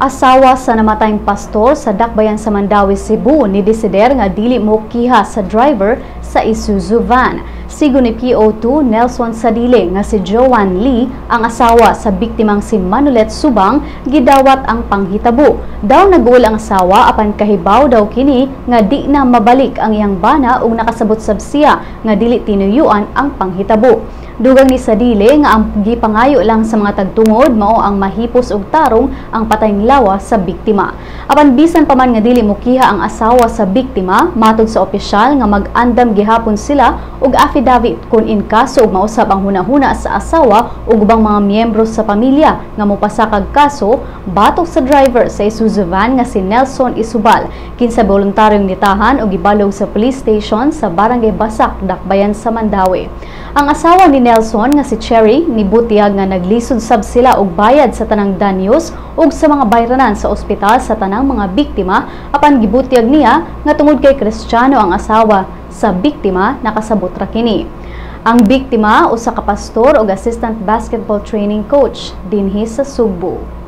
Asawa sa namatayng pastor sa Dakbayan sa Mandawi, Cebu ni desider nga dili mo kiha sa driver sa Isuzu van. Sigo ni PO2 Nelson Sadile nga si Joan Lee ang asawa sa biktimang si Manulet Subang gidawat ang panghitabo. Daw naguol ang asawa apan kahibaw daw kini nga di na mabalik ang iyang bana ug nakasabot sab siya nga dili tinuyuan ang panghitabo. Dugang ni Sadile nga ang gipangayo lang sa mga tagtungod mao ang mahipos og tarong ang patayng lawa sa biktima. Apan bisan pa man nga dili mokiha ang asawa sa biktima, matod sa opisyal nga mag-andam gihapon sila og affidavit kung in kaso og mausab ang hunahuna sa asawa ug ubang mga miyembro sa pamilya nga mopasakag kaso batok sa driver sa Isuzu van nga si Nelson Isubal kinsa voluntaryong nitahan og gibalog sa police station sa Barangay Basak, Dakbayan sa Mandawi. Ang asawa ni Nelson nga si Cherry nibutiyag nga naglisod sab sila og bayad sa tanang danyos ug sa mga bayranan sa ospital sa tanang mga biktima apan gibutiyag niya nga tungod kay Kristiyano ang asawa sa biktima nakasabot ra kini. Ang biktima usa ka pastor ug assistant basketball training coach dinhi sa Sugbo.